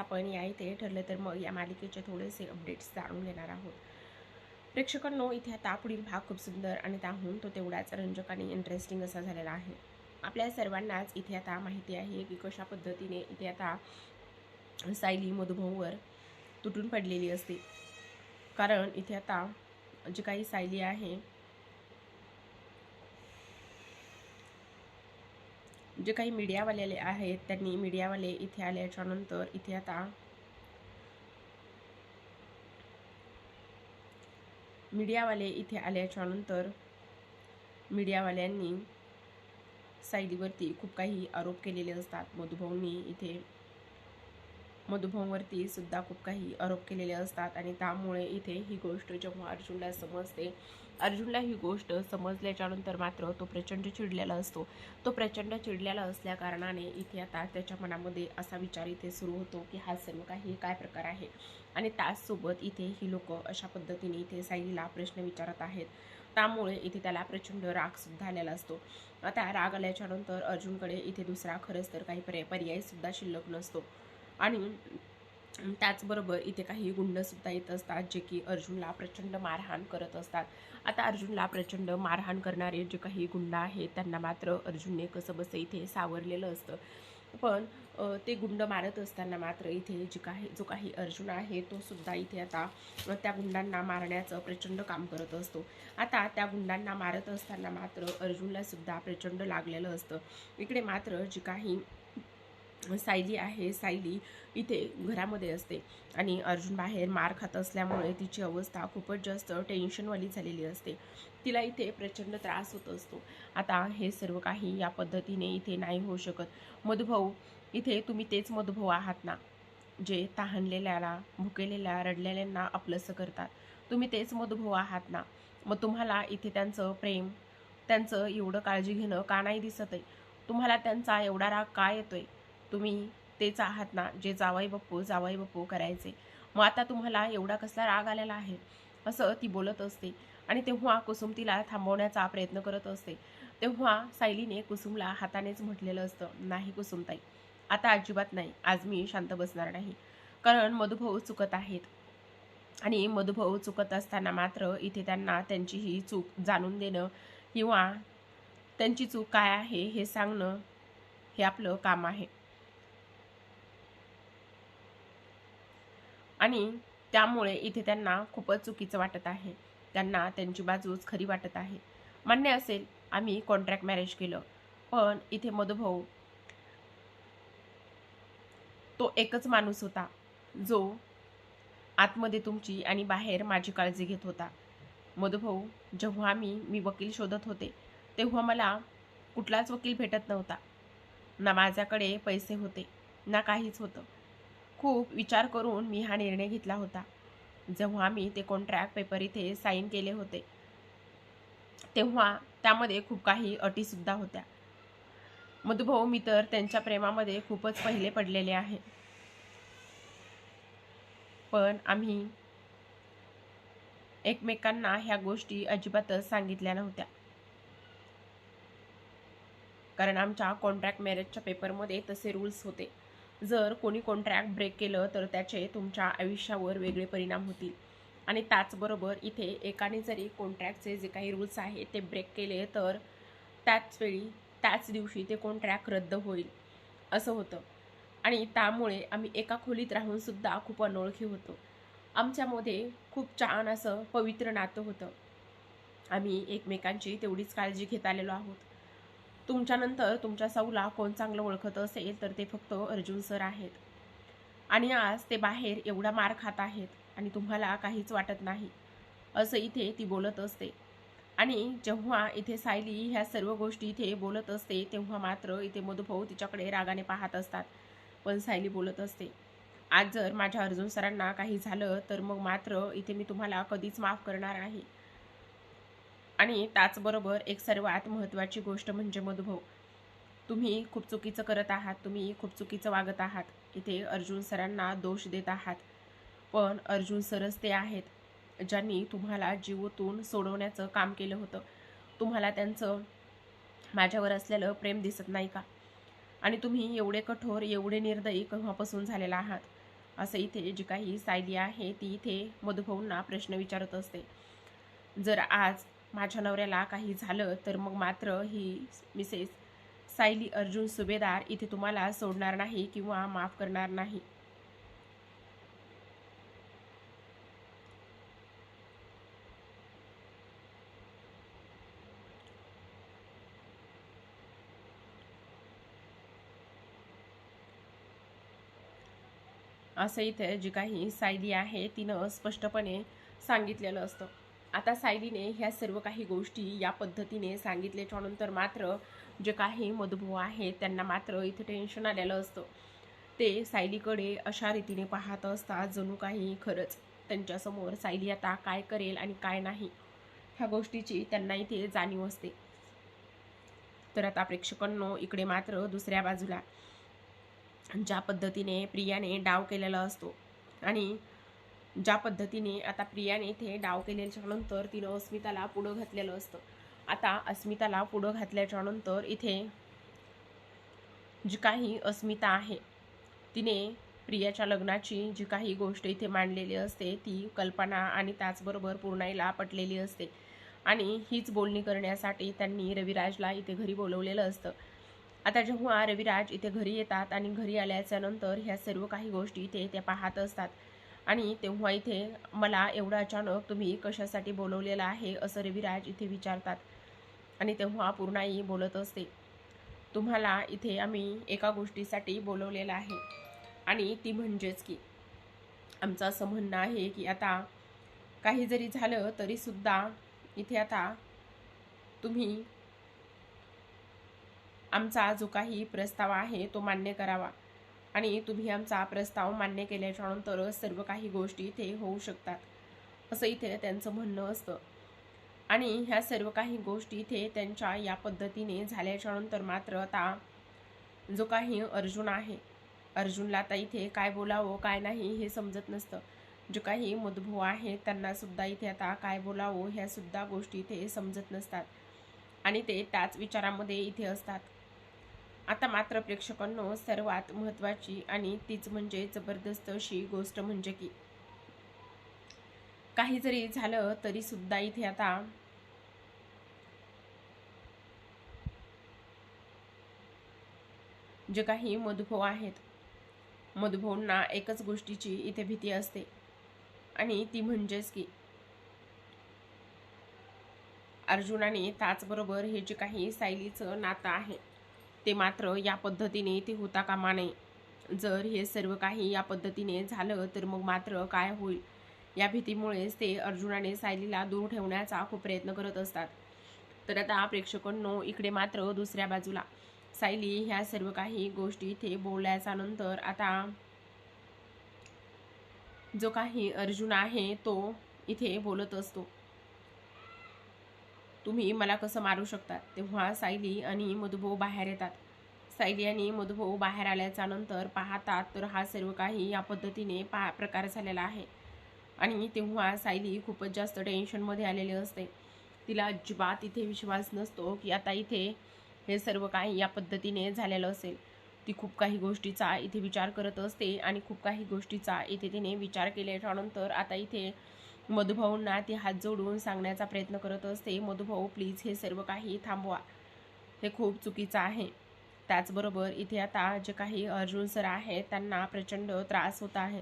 आपण या इथे ठरलं तर मग या मालिकेचे थोडेसे अपडेट्स जाणून घेणार आहोत. प्रेक्षकांनो इथे आता पुढील भाग खूप सुंदर आणि त्याहून तो तेवढाच रंजक आणि इंटरेस्टिंग असा झालेला आहे. आपल्या सर्वांनाच इथे आता माहिती आहे की कशा पद्धतीने इथे आता सायली मधुभाऊवर तुटून पडलेली असते. कारण इथे आता जी काही सायली आहे जे काही मीडियावाले आहेत त्यांनी मीडियावाले इथे आल्याच्यानंतर इथे आता मीडियावाले इथे आल्याच्यानंतर मीडियावाल्यांनी सायलीवरती खूप काही आरोप केलेले असतात. मधुभाऊंनी इथे मधुभाऊंवरती सुद्धा खूप काही आरोप केलेले असतात आणि त्यामुळे इथे ही गोष्ट जेव्हा अर्जुनला समजते. अर्जुनला ही गोष्ट समजल्याच्यानंतर मात्र तो प्रचंड चिडलेला असतो. तो प्रचंड चिडलेला असल्या कारणाने इथे आता त्याच्या मनामध्ये असा विचार इथे सुरू होतो की हा सर्व काही काय प्रकार आहे? आणि त्याचसोबत इथे ही लोक अशा पद्धतीने इथे साईला प्रश्न विचारत आहेत. त्यामुळे इथे त्याला प्रचंड रागसुद्धा आलेला असतो. आता राग आल्याच्यानंतर अर्जुनकडे इथे दुसरा खरंच तर काही पर्याय पर्यायसुद्धा शिल्लक नसतो. आणि त्याचबरोबर इथे काही गुंडसुद्धा येत असतात जे की अर्जुनला प्रचंड मारहाण करत असतात. आता अर्जुनला प्रचंड मारहाण करणारे जे काही गुंड आहेत त्यांना मात्र अर्जुनने कसं बसं इथे सावरलेलं असतं. पण ते गुंड मारत असताना मात्र इथे जे काही जो काही अर्जुन आहे तो सुद्धा इथे आता त्या गुंडांना मारण्याचं प्रचंड काम करत असतो. आता त्या गुंडांना मारत असताना मात्र अर्जुनला सुद्धा प्रचंड लागलेलं असतं. इकडे मात्र जी काही सायली आहे. सायली इथे घरामध्ये असते. आणि अर्जुन बाहेर मार खात असल्यामुळे तिची अवस्था खूपच जास्त टेन्शनवाली झालेली असते. तिला इथे प्रचंड त्रास होत असतो. आता हे सर्व काही या पद्धतीने इथे नाही होऊ शकत. मधुभाऊ इथे तुम्ही तेच मधुभाऊ आहात ना? जे तहानलेल्याला भुकेलेल्या रडलेल्यांना आपलंसं करतात. तुम्ही तेच मधुभाऊ आहात ना? मग तुम्हाला इथे त्यांचं प्रेम त्यांचं एवढं काळजी घेणं का नाही दिसत आहे तुम्हाला त्यांचा एवढा राग का येतोय? तुम्ही तेच आहात ना जे जावाई बप्पू जावाई बप्पू करायचे. मग आता तुम्हाला एवढा कसला राग आलेला आहे? असं ती बोलत असते. आणि तेव्हा कुसुम तिला थांबवण्याचा प्रयत्न करत असते. तेव्हा सायलीने कुसुमला हातानेच म्हटलेलं असतं नाही कुसुमताई आता अजिबात नाही. आज मी शांत बसणार नाही. कारण मधुभाऊ चुकत आहेत. आणि मधुभाऊ चुकत असताना मात्र इथे त्यांना त्यांची ही चूक जाणून देणं किंवा त्यांची चूक काय आहे हे सांगणं हे आपलं काम आहे. आणि त्यामुळे इथे त्यांना खूपच चुकीचं वाटत आहे. त्यांना त्यांची बाजूच खरी वाटत आहे. मान्य असेल आम्ही कॉन्ट्रॅक्ट मॅरेज केलं. पण इथे मधुभाऊ तो एकच माणूस होता जो आतमध्ये तुमची आणि बाहेर माझी काळजी घेत होता. मधुभाऊ जेव्हा मी मी वकील शोधत होते तेव्हा मला कुठलाच वकील भेटत नव्हता. ना माझ्याकडे पैसे होते ना काहीच होतं. खूप विचार करून मी हा निर्णय घेतला होता. जेव्हा मी ते कॉन्ट्रॅक्ट पेपर इथे साईन केले होते तेव्हा त्यामध्ये खूप काही अटीसुद्धा होत्या. मधुभाऊ मी तर त्यांच्या प्रेमामध्ये खूपच पहिले पडलेले आहे. पण आम्ही एकमेकांना ह्या गोष्टी अजिबातच सांगितल्या नव्हत्या. कारण आमच्या कॉन्ट्रॅक्ट मॅरेजच्या पेपरमध्ये तसे रूल्स होते. जर कोणी कॉन्ट्रॅक्ट ब्रेक केलं तर त्याचे तुमच्या आयुष्यावर वेगळे परिणाम होतील. आणि त्याचबरोबर इथे एकाने जरी कॉन्ट्रॅक्टचे जे काही रूल्स आहेत ते ब्रेक केले तर त्याच वेळी त्याच दिवशी ते कॉन्ट्रॅक्ट रद्द होईल. असं होतं. आणि त्यामुळे आम्ही एका खोलीत राहूनसुद्धा खूप अनोळखी होतो. आमच्यामध्ये खूप छान असं पवित्र नातं होतं. आम्ही एकमेकांची तेवढीच काळजी घेत आलेलो आहोत. तुमच्यानंतर तुमच्या साऊला कोण चांगलं ओळखत असेल तर ते फक्त अर्जुन सर आहेत. आणि आज ते बाहेर एवढा मार खात आहेत आणि तुम्हाला काहीच वाटत नाही असं इथे ती बोलत असते. आणि जेव्हा इथे सायली ह्या सर्व गोष्टी इथे बोलत असते तेव्हा मात्र इथे मधुभाऊ तिच्याकडे रागाने पाहत असतात. पण सायली बोलत असते आज जर माझ्या अर्जुन सरांना काही झालं तर मग मात्र इथे मी तुम्हाला कधीच माफ करणार नाही. आणि त्याचबरोबर एक सर्वात महत्त्वाची गोष्ट म्हणजे मधुभाऊ. तुम्ही खूप चुकीचं करत आहात तुम्ही खूप चुकीचं वागत आहात. इथे अर्जुन सरांना दोष देत आहात. पण अर्जुन सरच ते आहेत ज्यांनी तुम्हाला जीवतून सोडवण्याचं काम केलं होतं. तुम्हाला त्यांचं माझ्यावर असलेलं प्रेम दिसत नाही का? आणि तुम्ही एवढे कठोर एवढे निर्दयी केव्हापासून झालेला आहात? असं इथे जी काही सायली आहे ती इथे मधुभाऊंना प्रश्न विचारत असते. जर आज माझ्या नवऱ्याला काही झालं तर मग मात्र ही मिसेस सायली अर्जुन सुभेदार इथे तुम्हाला सोडणार नाही किंवा माफ करणार नाही. असं इथे जी काही सायली आहे तिनं स्पष्टपणे सांगितलेलं असतं. आता सायलीने ह्या सर्व काही गोष्टी या पद्धतीने सांगितल्याच्या नंतर मात्र जे काही मधुभाऊ आहेत त्यांना मात्र इथे टेन्शन आलेलं असतं. ते सायलीकडे अशा रीतीने पाहत असतात जणू काही खरंच त्यांच्यासमोर सायली आता काय करेल आणि काय नाही ह्या गोष्टीची त्यांना इथे जाणीव असते. तर आता प्रेक्षकांनो इकडे मात्र दुसऱ्या बाजूला ज्या पद्धतीने प्रियाने डाव केलेला असतो आणि ज्या पद्धतीने आता प्रियाने इथे डाव केल्याच्यानंतर तिनं अस्मिताला पुढं घातलेलं असतं. आता अस्मिताला पुढं घातल्याच्यानंतर इथे जी काही अस्मिता आहे तिने प्रियाच्या लग्नाची जी काही गोष्ट इथे मांडलेली असते ती कल्पना आणि त्याचबरोबर पूर्णाईला पटलेली असते. आणि हीच बोलणी करण्यासाठी त्यांनी रविराजला इथे घरी बोलवलेलं असतं. आता जेव्हा रविराज इथे घरी येतात आणि घरी आल्याच्यानंतर ह्या सर्व काही गोष्टी इथे ते पाहत असतात. आणि तेव्हा इथे मला एवढं अचानक तुम्ही कशासाठी बोलवलेलं आहे असं रविराज इथे विचारतात. आणि तेव्हा पूर्णाई बोलत असते तुम्हाला इथे आम्ही एका गोष्टीसाठी बोलवलेलं आहे. आणि ती म्हणजेच की आमचं असं म्हणणं आहे की आता काही जरी झालं तरीसुद्धा इथे आता तुम्ही आमचा जो काही प्रस्ताव आहे तो मान्य करावा. आणि तुम्ही आमचा प्रस्ताव मान्य केल्याच्यानंतर सर्व काही गोष्टी इथे होऊ शकतात असं इथे त्यांचं म्हणणं असतं. आणि ह्या सर्व काही गोष्टी इथे त्यांच्या या पद्धतीने झाल्याच्यानंतर मात्र आता जो काही अर्जुन आहे अर्जुनला आता इथे काय बोलावं काय नाही हे समजत नसतं. जे काही मुदभू आहेत त्यांना सुद्धा इथे आता काय बोलावं ह्या सुद्धा गोष्टी इथे समजत नसतात. आणि ते त्याच विचारामध्ये इथे असतात. आता मात्र प्रेक्षकांनो सर्वात महत्त्वाची आणि तीच म्हणजे जबरदस्त अशी गोष्ट म्हणजे की काही जरी झालं तरी सुद्धा इथे आता जे काही मधुभाऊ आहेत मधुभाऊंना एकच गोष्टीची इथे भीती असते आणि ती म्हणजेच की अर्जुनाने त्याचबरोबर हे जे काही सायलीचं नातं आहे ते मात्र या पद्धतीने ते होता कामा नये. जर हे सर्व काही या पद्धतीने झालं तर मग मात्र काय होईल? या भीतीमुळेच ते अर्जुनाने सायलीला दूर ठेवण्याचा खूप प्रयत्न करत असतात. तर आता प्रेक्षकांनो इकडे मात्र दुसऱ्या बाजूला. सायली ह्या सर्व काही गोष्टी इथे बोलल्याच्या नंतर आता जो काही अर्जुन आहे तो इथे बोलत असतो. तुम्ही मला कसं मारू शकता? तेव्हा सायली आणि मधुभाऊ बाहेर येतात. सायली आणि मधुभाऊ बाहेर आल्याच्यानंतर पाहतात तर हा सर्व काही या पद्धतीने पा प्रकार झालेला आहे. आणि तेव्हा सायली खूपच जास्त टेन्शनमध्ये आलेली असते. तिला अजिबात इथे विश्वास नसतो की आता इथे हे सर्व काही या पद्धतीने झालेलं असेल. ती खूप काही गोष्टीचा इथे विचार करत असते आणि खूप काही गोष्टीचा इथे तिने विचार केल्याच्यानंतर आता इथे मधुभाऊंना ती हात जोडून सांगण्याचा प्रयत्न करत असते मधुभाऊ प्लीज हे सर्व काही थांबवा. हे खूप चुकीचं आहे. त्याचबरोबर इथे आता जे काही अर्जुन सर आहेत त्यांना प्रचंड त्रास होत आहे.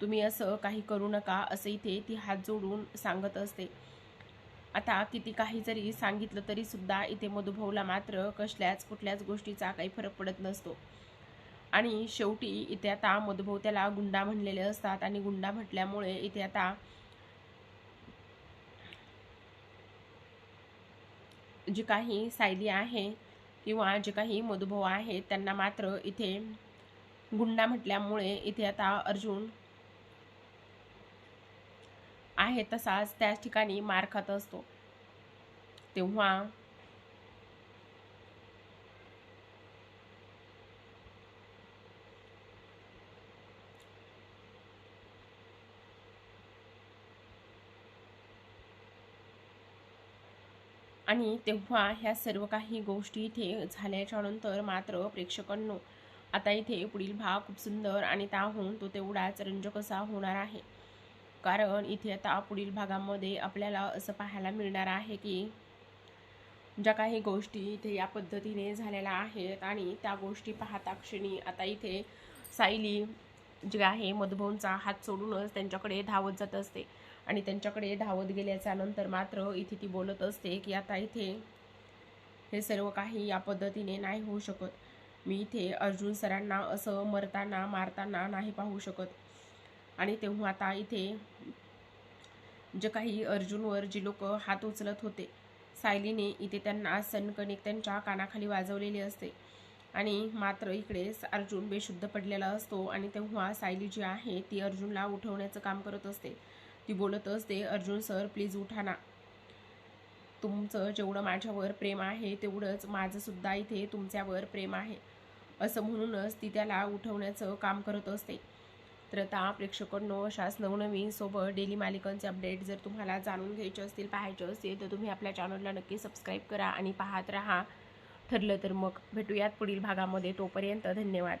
तुम्ही असं काही करू नका असं इथे ती हात जोडून सांगत असते. आता किती काही जरी सांगितलं तरी सुद्धा इथे मधुभाऊला मात्र कसल्याच कुठल्याच गोष्टीचा काही फरक पडत नसतो. आणि शेवटी इथे आता मधुभाऊ त्याला गुंडा म्हणलेले असतात आणि गुंडा म्हटल्यामुळे इथे आता जी काही सायली आहे किंवा जे काही मधुभाऊ आहेत त्यांना मात्र इथे गुंडा म्हटल्यामुळे इथे आता अर्जुन आहे तसाच त्याच ठिकाणी मार खात असतो. तेव्हा आणि तेव्हा ह्या सर्व काही गोष्टी इथे झाल्याच्यानंतर मात्र प्रेक्षकांनो आता इथे पुढील भाग खूप सुंदर आणि त्याहून तो तेवढाच रंजक असा होणार आहे. कारण इथे आता पुढील भागामध्ये आपल्याला असं पाहायला मिळणार आहे की ज्या काही गोष्टी इथे या पद्धतीने झालेल्या आहेत आणि त्या गोष्टी पाहता क्षणी आता इथे सायली जे आहे मधुभाऊंचा हात सोडूनच त्यांच्याकडे धावत जात असते. आणि त्यांच्याकडे धावत गेल्याच्यानंतर मात्र इथे ती बोलत असते की आता इथे हे सर्व काही या पद्धतीने नाही होऊ शकत. मी इथे अर्जुन सरांना असं मरताना मारताना नाही पाहू शकत. आणि तेव्हा आता इथे जे काही अर्जुनवर जे लोक हात उचलत होते सायलीने इथे त्यांना सनकणिक त्यांच्या कानाखाली वाजवलेली असते. आणि मात्र इकडे अर्जुन बेशुद्ध पडलेला असतो आणि तेव्हा सायली जी आहे ती अर्जुनला उठवण्याचं काम करत असते. ती बोलत असते अर्जुन सर प्लीज उठा ना. तुमचं जेवढं माझ्यावर प्रेम आहे तेवढंच माझंसुद्धा इथे तुमच्यावर प्रेम आहे. असं म्हणूनच ती त्याला उठवण्याचं काम करत असते. तर आता प्रेक्षकांनो अशाच नवनवीन सोबत डेली मालिकांचे अपडेट जर तुम्हाला जाणून घ्यायचे असतील पाहायचे असतील तर तुम्ही आपल्या चॅनलला नक्की सबस्क्राईब करा आणि पाहत राहा. ठरलं तर मग भेटूयात पुढील भागामध्ये. तोपर्यंत धन्यवाद.